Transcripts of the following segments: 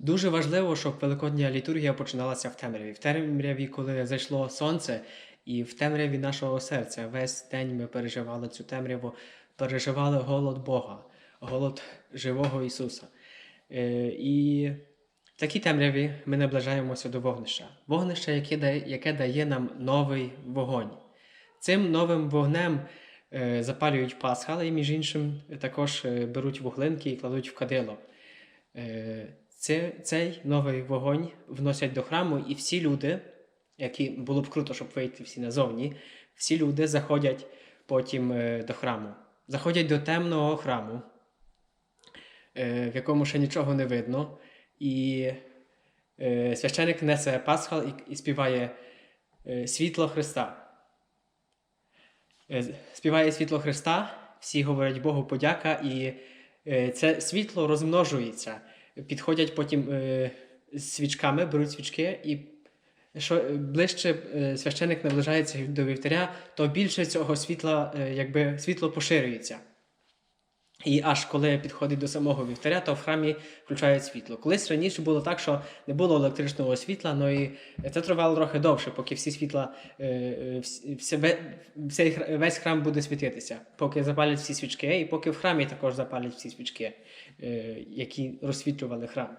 Дуже важливо, щоб Великодня літургія починалася в темряві. В темряві, коли зайшло сонце, і в темряві нашого серця весь день ми переживали цю темряву, переживали голод Бога, голод живого Ісуса. Е, І в такій темряві ми наближаємося до вогнища. Вогнище, яке дає, яке дає нам новий вогонь. Цим новим вогнем е, запалюють Пасха, але і між іншим також е, беруть вуглинки і кладуть в кадило. Це, цей новий вогонь вносять до храму, і всі люди, які було б круто, щоб вийти всі назовні, всі люди заходять потім е, до храму. Заходять до темного храму, е, в якому ще нічого не видно. І е, священик несе пасхал і, співає світло Христа. Співає світло Христа, всі говорять Богу подяка, і це світло розмножується. Підходять потім е, з свічками, беруть свічки, і що е, ближче е, священик наближається до вівтаря, то більше цього світла, е, якби світло поширюється. І аж коли підходить до самого вівтаря, то в храмі включають світло. Колись раніше було так, що не було електричного світла, ну і це тривало трохи довше, поки всі світла, е, е, весь храм буде світитися, поки запалять всі свічки, і поки в храмі також запалять всі свічки, е, які розсвітлювали храм.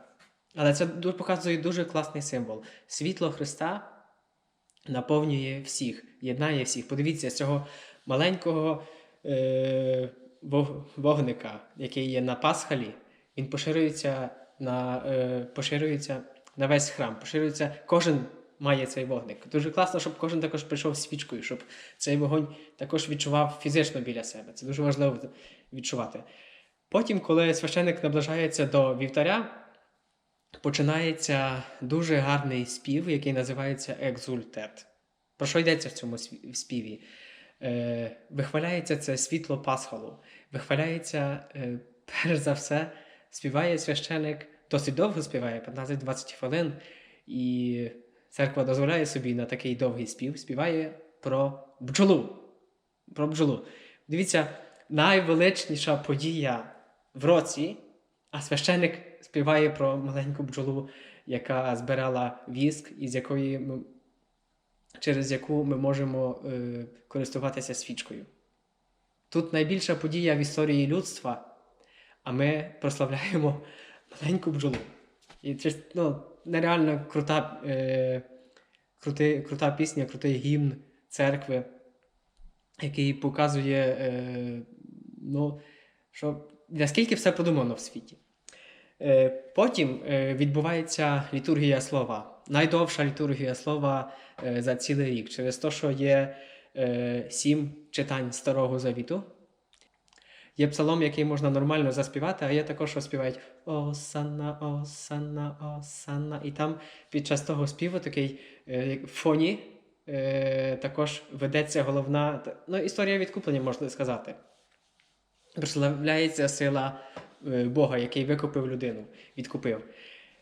Але це показує дуже класний символ. Світло Христа наповнює всіх, єднає всіх. Подивіться, з цього маленького вогника, який є на Пасхалі, він поширюється на, е, поширюється на весь храм. Поширюється, кожен має цей вогник. Дуже класно, щоб кожен також прийшов свічкою, щоб цей вогонь також відчував фізично біля себе. Це дуже важливо відчувати. Потім, коли священик наближається до вівтаря, починається дуже гарний спів, який називається екзультет. Про що йдеться в цьому співі? Е, вихваляється це світло Пасхалу. Вихваляється, е, перш за все, співає священик, досить довго співає, 15-20 хвилин, і церква дозволяє собі на такий довгий спів, співає про бджолу. Про бджолу. Дивіться, найвеличніша подія в році, а священик співає про маленьку бджолу, яка збирала віск, із якої через яку ми можемо е, користуватися свічкою. Тут найбільша подія в історії людства, а ми прославляємо маленьку бджолу. І це ну, нереально крута, е, крути, крута пісня, крутий гімн церкви, який показує, е, ну, що наскільки все продумано в світі. Е, Потім е, відбувається літургія слова. Найдовша літургія слова е, за цілий рік, через те, що є е, сім читань Старого Завіту. Є псалом, який можна нормально заспівати, а є також, що співають Осанна, Осанна, Осанна. І там під час того співу такий е, в фоні також ведеться головна ну, історія відкуплення, можна сказати. Прославляється сила Бога, який викупив людину, відкупив.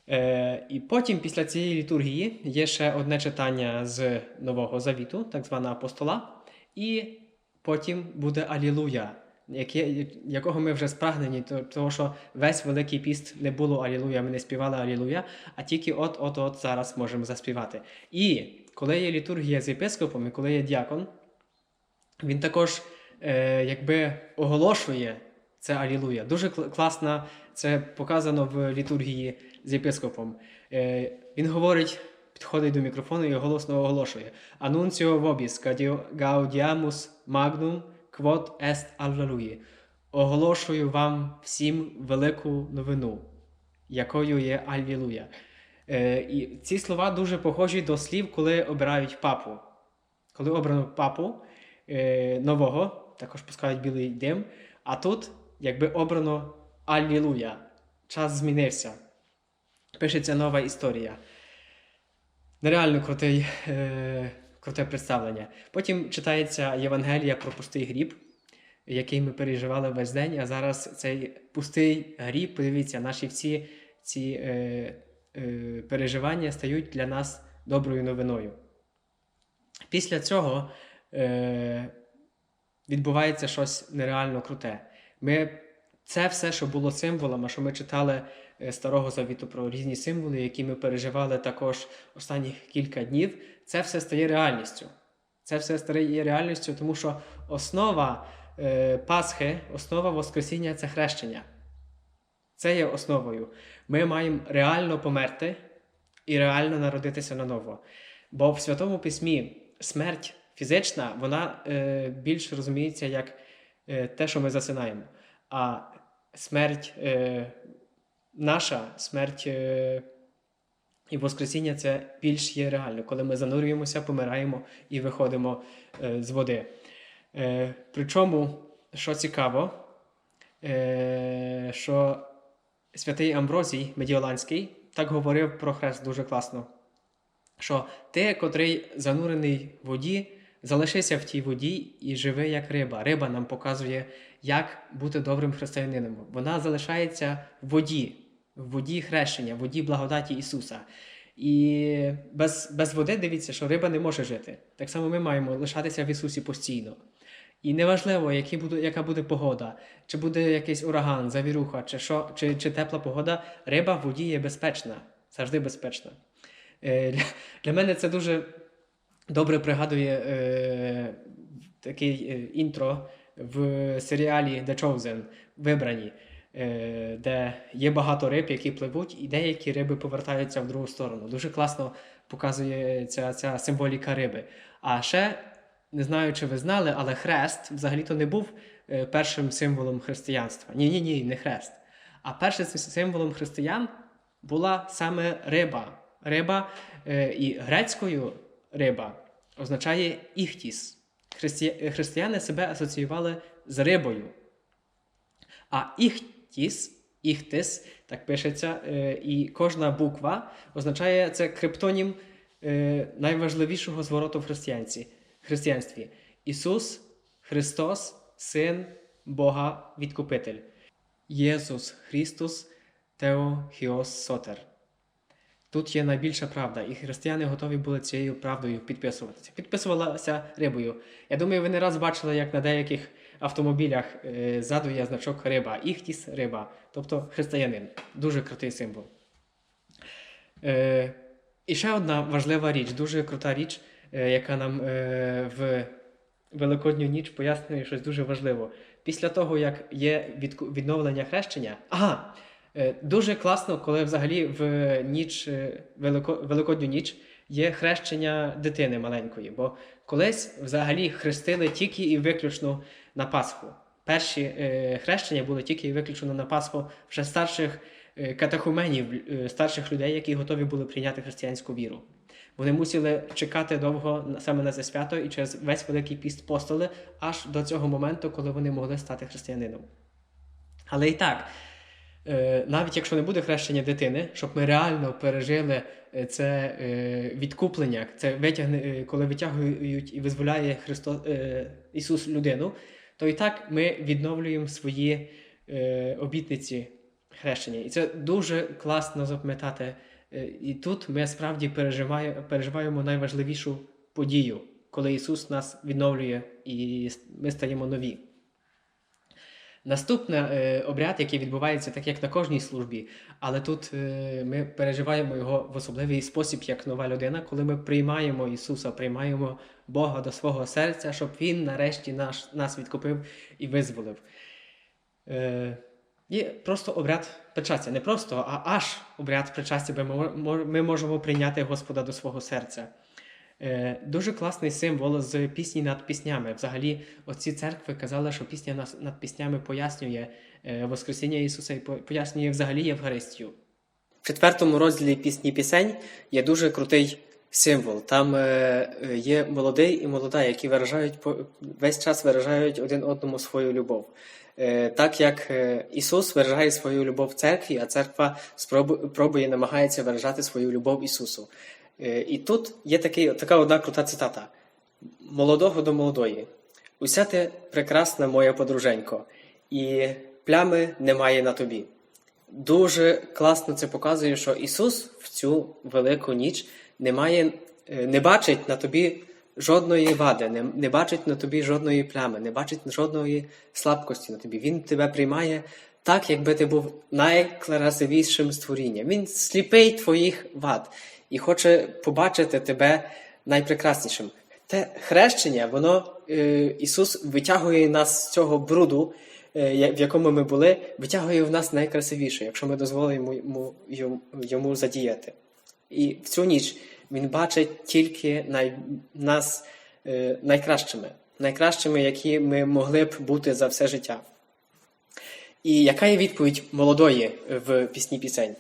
Е, і потім, після цієї літургії, є ще одне читання з Нового Завіту, так звана апостола, і потім буде Алілуя, якого ми вже спрагнені, тому що весь Великий піст не було Алілуя, ми не співали Алілуя, а тільки от-от-от зараз можемо заспівати. І коли є літургія з єпископом, і коли є діакон, він також е, якби оголошує це Алілуя. Дуже класно це показано в літургії з єпископом. Е, він говорить, підходить до мікрофону і голосно оголошує: Анунціо vobis gaudiamus magnum quod est Alleluia. Оголошую вам всім велику новину, якою є Алілуя. Е, і ці слова дуже похожі до слів, коли обирають папу. Коли обрано папу е, нового, також пускають білий дим. А тут, якби обрано Алілуя. Час змінився. Пишеться нова історія. Нереально крутий, е, круте представлення. Потім читається Євангелія про пустий гріб, який ми переживали весь день. А зараз цей пустий гріб, подивіться, наші всі ці е, е, переживання стають для нас доброю новиною. Після цього е, відбувається щось нереально круте. Ми, це все, що було символами, що ми читали е, Старого Завіту, про різні символи, які ми переживали також останні кілька днів, це все стає реальністю. Це все стає реальністю, тому що основа е, Пасхи, основа Воскресіння це хрещення. Це є основою. Ми маємо реально померти і реально народитися наново. Бо в Святому Письмі смерть фізична, вона е, більш розуміється як те, що ми засинаємо. А смерть е, наша, смерть е, і Воскресіння це більш є реально, коли ми занурюємося, помираємо і виходимо е, з води. Е, причому, що цікаво, е, що святий Амброзій Медіоланський так говорив про хрест дуже класно. Що ти, котрий занурений в воді, залишися в тій воді і живи як риба. Риба нам показує, як бути добрим християнином. Вона залишається в воді, в воді хрещення, в воді благодаті Ісуса. І без, без води дивіться, що риба не може жити. Так само ми маємо лишатися в Ісусі постійно. І неважливо, які буде, яка буде погода, чи буде якийсь ураган, завіруха, чи, що, чи, чи тепла погода, риба в воді є безпечна, завжди безпечна. Е, для, для мене це дуже добре пригадує е, такий е, інтро в серіалі The Chosen, Вибрані, е, де є багато риб, які пливуть, і деякі риби повертаються в другу сторону. Дуже класно показує ця, ця символіка риби. А ще не знаю, чи ви знали, але хрест взагалі-то не був е, першим символом християнства. Ні, ні, ні, не хрест. А першим символом християн була саме риба. Риба е, і грецькою риба означає іхтіс. Христи... Християни себе асоціювали з рибою. А іхтіс, іхтис, так пишеться, е, і кожна буква означає це криптонім е, найважливішого звороту в християнці, християнстві. Ісус Христос, Син Бога Відкупитель. Єсус Христос Тео Хіос Сотер. Тут є найбільша правда, і християни готові були цією правдою підписуватися. Підписувалася рибою. Я думаю, ви не раз бачили, як на деяких автомобілях е, ззаду є значок риба, іхтіс риба, тобто християнин. Дуже крутий символ. Е, і ще одна важлива річ, дуже крута річ, е, яка нам е, в Великодню ніч пояснює щось дуже важливо. Після того, як є відновлення хрещення. Ага, дуже класно, коли взагалі в ніч, е, Велико, Великодню ніч є хрещення дитини маленької. Бо колись взагалі хрестили тільки і виключно на Пасху. Перші е, хрещення були тільки і виключно на Пасху вже старших е, катехуменів, е, старших людей, які готові були прийняти християнську віру. Вони мусили чекати довго саме на це свято і через весь Великий піст постили аж до цього моменту, коли вони могли стати християнином. Але і так, е, навіть якщо не буде хрещення дитини, щоб ми реально пережили е, це е, відкуплення, це витягне, е, коли витягують і визволяє Христос, е, Ісус людину, то і так ми відновлюємо свої е, обітниці хрещення. І це дуже класно запам'ятати. Е, І тут ми справді переживає, переживаємо найважливішу подію, коли Ісус нас відновлює і ми стаємо нові. Наступний е, обряд, який відбувається так, як на кожній службі, але тут е, ми переживаємо його в особливий спосіб, як нова людина, коли ми приймаємо Ісуса, приймаємо Бога до свого серця, щоб Він нарешті наш, нас відкупив і визволив. Е, Є просто обряд причастя. Не просто, а аж обряд причастя, бо ми можемо прийняти Господа до свого серця. Е, дуже класний символ з пісні над піснями. Взагалі, оці церкви казали, що пісня над, піснями пояснює е, Воскресіння Ісуса і пояснює взагалі Євхаристію. В четвертому розділі пісні пісень є дуже крутий символ. Там е, є молодий і молода, які виражають весь час виражають один одному свою любов. Так як Ісус виражає свою любов церкві, а церква спробу- пробує намагається виражати свою любов Ісусу. Е, І тут є такий, така одна крута цитата: молодого до молодої. Уся ти прекрасна моя подруженько, і плями немає на тобі. Дуже класно це показує, що Ісус в цю велику ніч не має, е, не бачить на тобі жодної вади, не, не бачить на тобі жодної плями, не бачить жодної слабкості на тобі. Він тебе приймає так, якби ти був найкрасивішим створінням. Він сліпий твоїх вад і хоче побачити тебе найпрекраснішим. Те хрещення, воно е, Ісус витягує нас з цього бруду, е, в якому ми були, витягує в нас найкрасивіше, якщо ми дозволимо йому, йому, йому задіяти. І в цю ніч він бачить тільки най, нас е, найкращими, найкращими, які ми могли б бути за все життя. І яка є відповідь молодої в пісні пісень?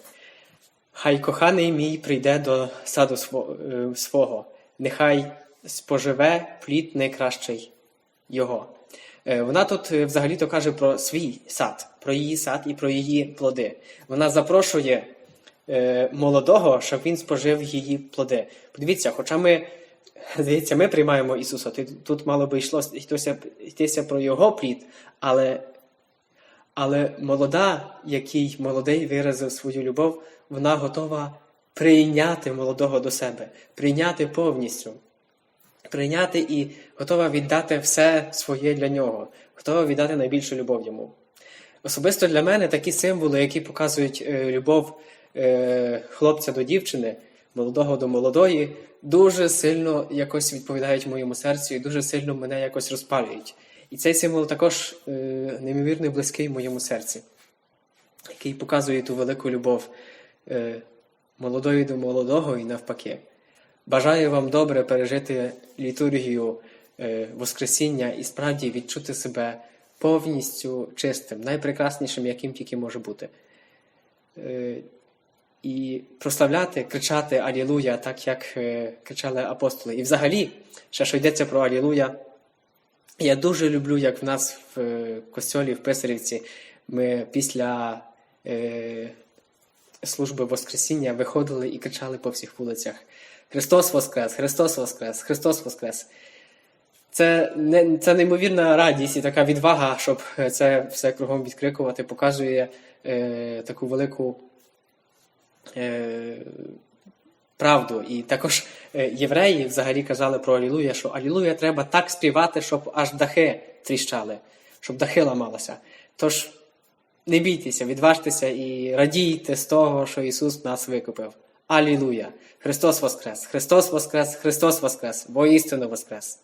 Хай коханий мій прийде до саду е, свого, нехай споживе плід найкращий його. Е, Вона тут е, взагалі-то каже про свій сад, про її сад і про її плоди. Вона запрошує молодого, щоб він спожив її плоди. Подивіться, хоча ми, здається, ми приймаємо Ісуса, тут мало би йшло йтися, йтися про його плід, але але молода, який молодий виразив свою любов, вона готова прийняти молодого до себе, прийняти повністю, прийняти і готова віддати все своє для нього, готова віддати найбільшу любов йому. Особисто для мене такі символи, які показують е, любов е, хлопця до дівчини, молодого до молодої, дуже сильно якось відповідають моєму серцю і дуже сильно мене якось розпалюють. І цей символ також е, неймовірно близький моєму серці, який показує ту велику любов молодої до молодого і навпаки. Бажаю вам добре пережити літургію е, Воскресіння і справді відчути себе повністю чистим, найпрекраснішим, яким тільки може бути. Е, і прославляти, кричати Алілуя, так як е, кричали апостоли. І взагалі, ще що йдеться про Алілуя, я дуже люблю, як в нас в е, костьолі в Писарівці ми після е, служби Воскресіння виходили і кричали по всіх вулицях: Христос Воскрес! Христос Воскрес! Христос Воскрес! Це, не, це неймовірна радість і така відвага, щоб це все кругом відкрикувати, показує е, таку велику е, правду. І також е, євреї взагалі казали про Алілуя, що Алілуя треба так співати, щоб аж дахи тріщали, щоб дахи ламалися. Тож не бійтеся, відважтеся і радійте з того, що Ісус нас викупив. Алілуя! Христос Воскрес! Христос Воскрес! Христос Воскрес! Воістину Воскрес!